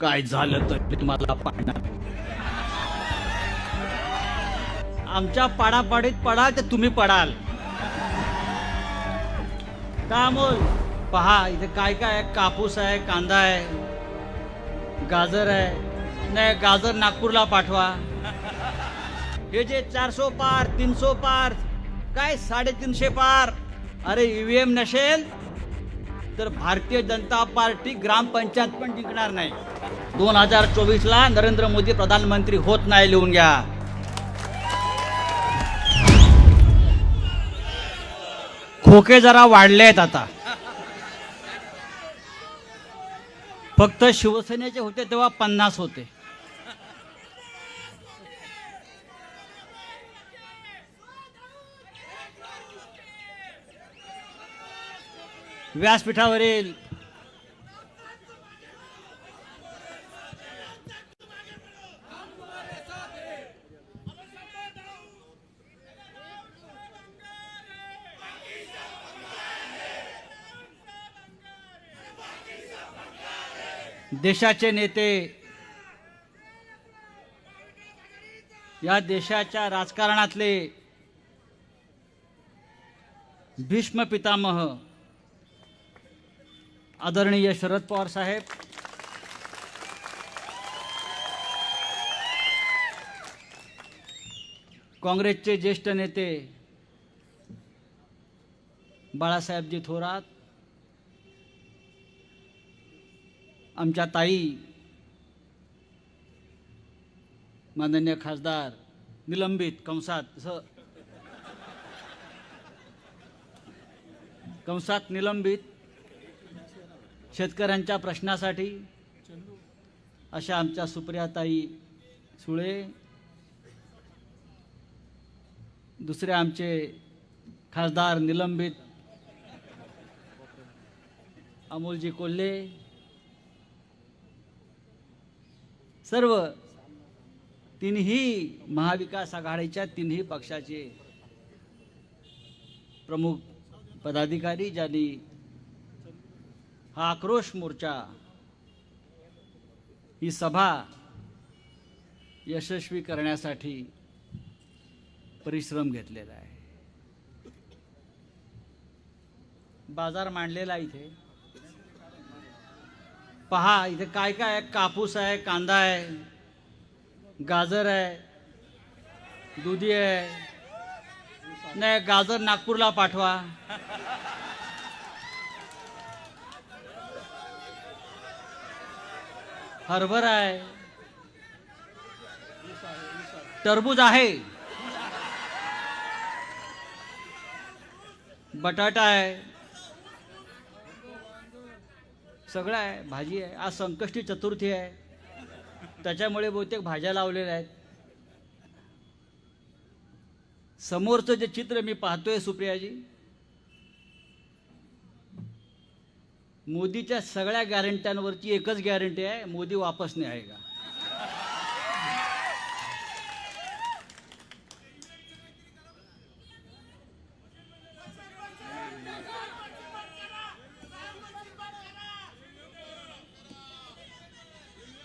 काय झालं तर मी तुम्हाला पाहणार. आमच्या पाडापाडीत पडाल तर तुम्ही पडाल. का मोल पहा इथे काय काय आहे? कापूस आहे कांदा आहे गाजर आहे. नाही गाजर नागपूरला पाठवा. हे जे चारसो पार तीनशे पार काय साडेतीनशे पार? अरे ईव्हीएम नसेल? तर भारतीय जनता पार्टी ग्रामपंचायत पण जिंकणार नाही. दोन हजार चोवीसला नरेंद्र मोदी प्रधानमंत्री होत नाही लिहून घ्या. खोके जरा वाढले आहेत आता. फक्त शिवसेनेचे होते तेव्हा पन्नास होते. व्यासपीठावरील देशाचे नेते या देशाच्या राजकारणातले भीष्म पितामह आदरणीय शरद पवार साहेब. काँग्रेसचे ज्येष्ठ नेते बाळासाहेबजी थोरात आमच्या ताई माननीय खासदार निलंबित कंसात स कंसात निलंबित शेतकऱ्यांच्या प्रश्नासाठी अशा आमच्या सुप्रियाताई सुळे दुसरे आमचे खासदार निलंबित अमोलजी कोल्हे सर्व तिन्ही महाविकास आघाडीच्या तिन्ही पक्षाचे प्रमुख पदाधिकारी ज्यांनी हा आक्रोश मोर्चा ही सभा यशस्वी करण्यासाठी परिश्रम घेतलेला आहे. बाजार मांडलेला इथे. पहा इथे काय काय आहे? कापूस आहे कांदा आहे गाजर आहे दुधी आहे. नाही गाजर नागपूरला पाठवा. हरभरा आहे. टरबूज आहे. बटाटा आहे. सगळं आहे भाजी आहे. आज संकष्टी चतुर्थी आहे. त्याच्यामुळे बहुतेक भाज्या लावलेल्या आहेत. समोरचं जे चित्र मी पाहतोय सुप्रियाजी मोदीच्या सगळ्या गॅरंट्यांवरची एकच गॅरंटी आहे मोदी वापस नाही आहे का?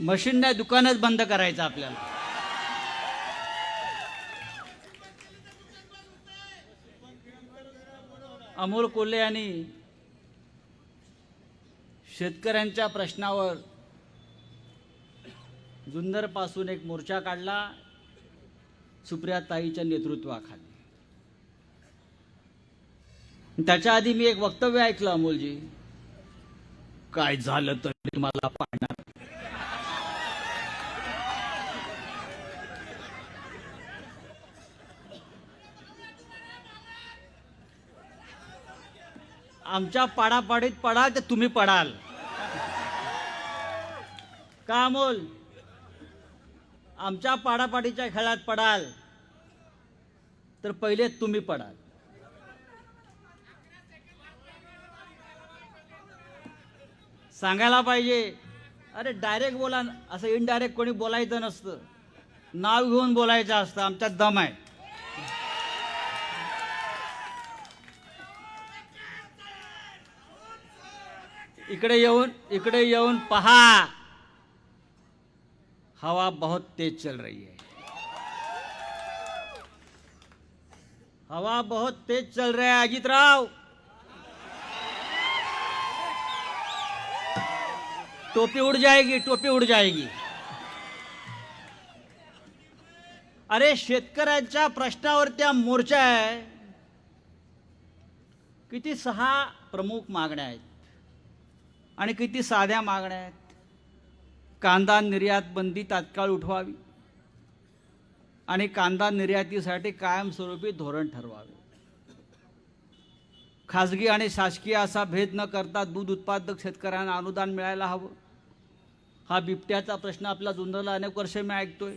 मशीन नाही दुकानच बंद करायचं आपल्याला. अमोल कोल्हे यांनी शेतकऱ्यांच्या प्रश्नावर जुन्नरपासून एक मोर्चा काढला सुप्रियाताईच्या नेतृत्वाखाली. त्याच्या आधी मी एक वक्तव्य ऐकलं अमोलजी. काय झालं तर तुम्हाला पाडणार आमच्या पाडापाडीत पडाल तर तुम्ही पडाल. का अमोल? आमच्या पाडापाडीच्या खेळात पडाल. तर पहिले तुम्ही पडाल. सांगायला पाहिजे अरे डायरेक्ट बोला असं इनडायरेक्ट कोणी बोलायचं नसतं. नाव घेऊन बोलायचं असतं आमच्यात दम आहे. इकडे येऊन इकडे येऊन पहा. हवा बहुत तेज चल रही है। हवा बहुत तेज चल रहा है अजित राव। टोपी उड़ जाएगी टोपी उड़ जाएगी। अरे शेतकऱ्यांच्या प्रश्नावर त्या मोर्चा आहे. किती सहा प्रमुख मागण्या आहेत. आणि किती साध्या मागण्या आहेत. कांदा निर्यात बंदी तात्काळ उठवावी आणि कांदा निर्यातीसाठी कायमस्वरूपी धोरण ठरवावे. खाजगी आणि शासकीय असा भेद न करता दूध उत्पादक शेतकऱ्यांना अनुदान मिळायला हवं. हा बिबट्याचा प्रश्न आपला जुन्नरला अनेक वर्ष मी ऐकतोय.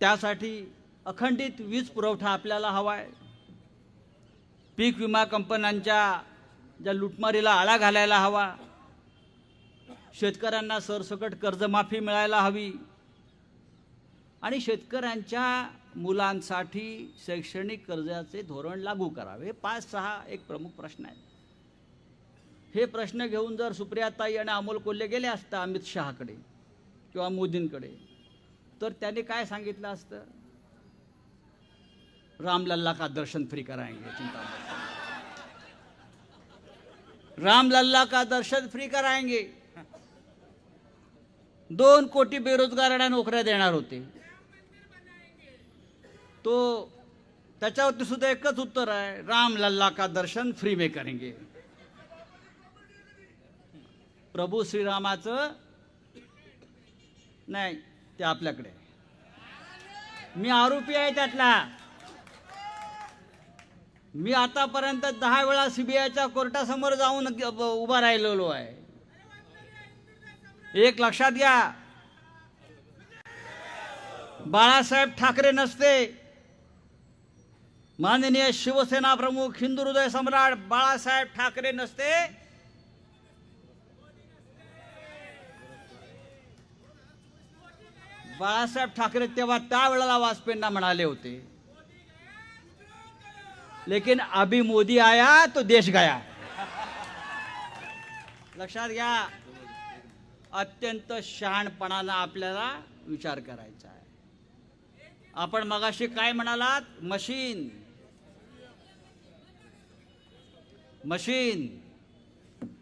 त्यासाठी अखंडित वीज पुरवठा आपल्याला हवा आहे पीक विमा कंपन्यांच्या ज्या लुटमारीला आळा घालायला हवा. शेतकऱ्यांना सरसकट कर्जमाफी मिळायला हवी. आणि शेतकऱ्यांच्या मुलांसाठी शैक्षणिक कर्जाचे धोरण लागू करावे. हे पाच सहा एक प्रमुख प्रश्न आहेत. हे प्रश्न घेऊन जर सुप्रियाताई आणि अमोल कोल्हे गेले असता अमित शहाकडे किंवा मोदींकडे तर त्यांनी काय सांगितलं असतं? रामलल्ला का दर्शन फ्री कराएंगे चिंता रामलल्ला का दर्शन फ्री कराएंगे? दोन कोटी बेरोजगारांना नोकऱ्या देणार होते. तो त्याच्यावरती सुद्धा एकच उत्तर आहे राम लल्ला का दर्शन फ्री में करेंगे. प्रभू श्रीरामाचं नाही ते आपल्याकडे मी आरोपी आहे त्यातला. मी आतापर्यंत दहा वेळा सीबीआयच्या कोर्टासमोर जाऊन उभा राहिलेलो आहे. एक लक्षात घ्या. बाळासाहेब ठाकरे नसते. माननीय शिवसेना प्रमुख हिंदू हृदय सम्राट बाळासाहेब ठाकरे नसते. बाळासाहेब ठाकरे तेव्हा त्यावेळेला वाजपेयींना म्हणाले होते. लेकिन अभी मोदी आया तो देश गया. लक्षात घ्या. अत्यंत शहाणपणानं आपल्याला विचार करायचा आहे. आपण मगाशी काय म्हणालात? मशीन. मशीन.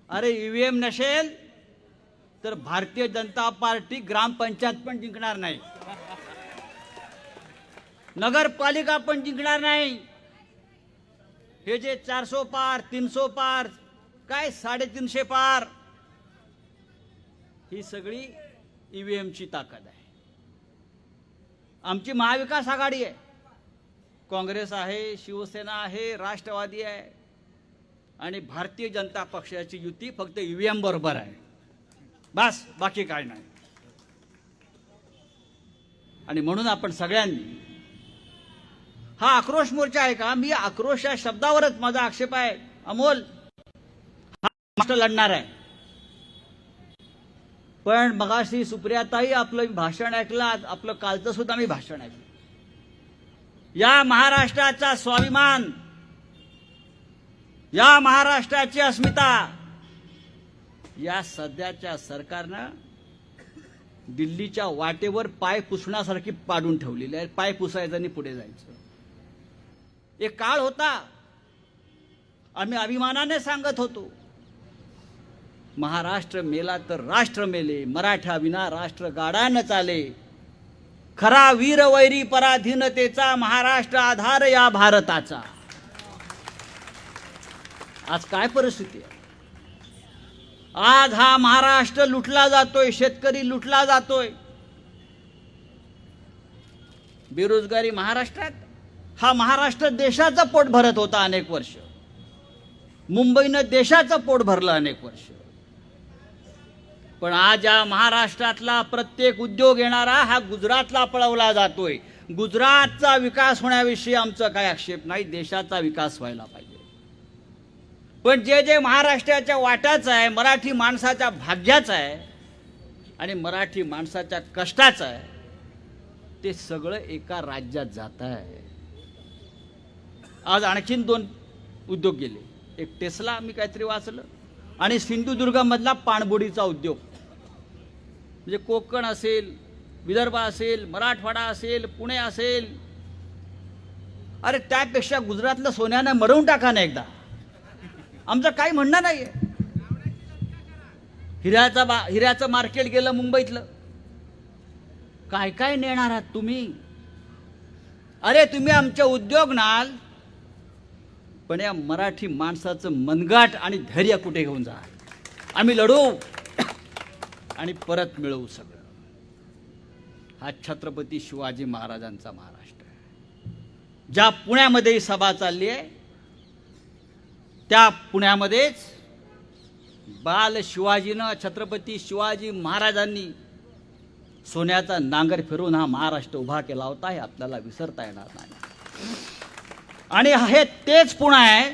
अरे ईव्हीएम नसेल तर भारतीय जनता पार्टी ग्रामपंचायत पण जिंकणार नाही. नगरपालिका पण जिंकणार नाही. हे जे चारसो पार तीनशे पार काय साडेतीनशे पार? ही सगळी ईव्हीएमची ताकद आहे. आमची महाविकास आघाडी आहे. काँग्रेस आहे शिवसेना आहे राष्ट्रवादी आहे. आणि भारतीय जनता पक्षाची युती फक्त ईव्हीएम बरोबर आहे. बस बाकी काय नाही. आणि म्हणून आपण सगळ्यांनी हा आक्रोश मोर्चा आहे का? मी आक्रोश या शब्दावरच माझा आक्षेप आहे. अमोल हा महाराष्ट्र लढणार आहे. पण मगाशी सुप्रियाताई आपलं भाषण ऐकला आपलं कालचं सुद्धा मी भाषण ऐकलं. या महाराष्ट्राचा स्वाभिमान या महाराष्ट्राची अस्मिता या सध्याच्या सरकारनं दिल्लीच्या वाटेवर पाय पुसण्यासारखी पाडून ठेवलेली आहे. पाय पुसायचं आणि पुढे जायचं. एक काळ होता. आम्ही अभिमानाने सांगत होतो. महाराष्ट्र मेला तर राष्ट्र मेले मराठा विना राष्ट्र गाडा चाले. खरा वीर वैरी पराधीनतेचा महाराष्ट्र आधार या भारताचा. आज काय परिस्थिती आहे? आज हा महाराष्ट्र लुटला जातोय शेतकरी लुटला जातोय. बेरोजगारी महाराष्ट्रात? हा महाराष्ट्र देशाचं पोट भरत होता अनेक वर्ष. मुंबईनं देशाचं पोट भरलं अनेक वर्ष. पण आज या महाराष्ट्रातला प्रत्येक उद्योग येणारा हा गुजरातला पळवला जातोय. गुजरातचा विकास होण्याविषयी आमचा काय आक्षेप नाही देशाचा विकास व्हायला पाहिजे. पण जे जे महाराष्ट्राच्या वाट्याचं आहे मराठी माणसाच्या भाग्याचं आहे आणि मराठी माणसाच्या कष्टाचं आहे ते सगळं एका राज्यात जात आहे. आज आणखीन दोन उद्योग गेले. एक टेस्ला मी काहीतरी वाचलं. आणि सिंधुदुर्गमधला पाणबुडीचा उद्योग. म्हणजे कोकण असेल विदर्भ असेल मराठवाडा असेल पुणे असेल. अरे त्यापेक्षा गुजरातलं सोन्यानं मरवून टाका ना एकदा. आमचं काही म्हणणं नाही आहे हिऱ्याचा बा हिऱ्याचं मार्केट गेलं मुंबईतलं. काय काय नेणार आहात तुम्ही? अरे तुम्ही आमच्या उद्योग नाल पण या मराठी माणसाचं मनगाट आणि धैर्य कुठे घेऊन जा? आम्ही लढू. आणि परत मिळवू सगळं. हा छत्रपती शिवाजी महाराजांचा महाराष्ट्र आहे. ज्या पुण्यामध्ये ही सभा चालली आहे त्या पुण्यामध्येच बाल शिवाजीनं छत्रपती शिवाजी महाराजांनी सोन्याचा नांगर फिरून हा महाराष्ट्र उभा केला होता हे आपल्याला विसरता येणार नाही. आणि हे तेच पुणे आहे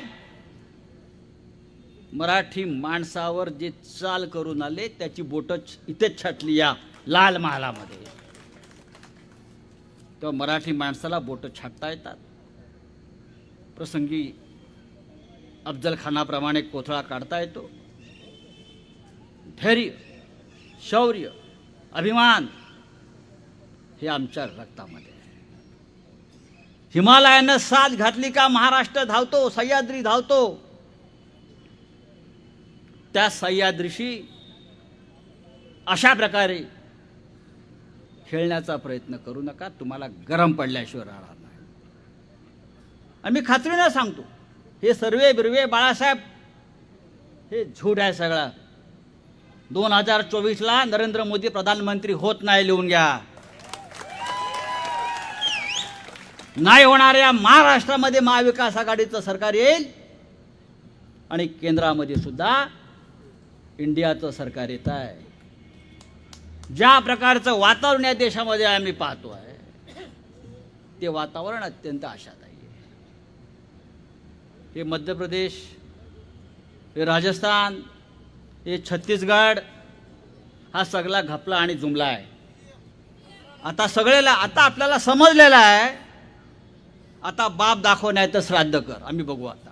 मराठी माणसावर जे चाल करून आले त्याची बोटं इथेच छाटली या लाल महालामध्ये. तेव्हा मराठी माणसाला बोटं छाटता येतात. प्रसंगी अफजल खानाप्रमाणे कोथळा काढता येतो. धैर्य शौर्य अभिमान हे आमच्या रक्तामध्ये हिमालयानं साथ घातली का महाराष्ट्र धावतो सह्याद्री धावतो? त्या सह्याद्रीशी अशा प्रकारे खेळण्याचा प्रयत्न करू नका. तुम्हाला गरम पडल्याशिवाय राहणार नाही. आणि मी खात्रीनं सांगतो हे सर्वे बिरवे बाळासाहेब हे झूट आहे सगळा. दोन हजार चोवीसला नरेंद्र मोदी प्रधानमंत्री होत नाही लिहून घ्या. नाही होणाऱ्या महाराष्ट्रामध्ये महाविकास आघाडीचं सरकार येईल आणि केंद्रामध्ये सुद्धा इंडियाचं सरकार येत आहे. ज्या प्रकारचं वातावरण या देशामध्ये आम्ही पाहतो आहे ते वातावरण अत्यंत आशादायी आहे. हे मध्य प्रदेश हे राजस्थान हे छत्तीसगड हा सगळा घपला आणि जुमला आहे. आता सगळेला आता आपल्याला समजलेला आहे आता बाप दाखव नाही तर श्राद्ध कर. आम्ही बघू आता.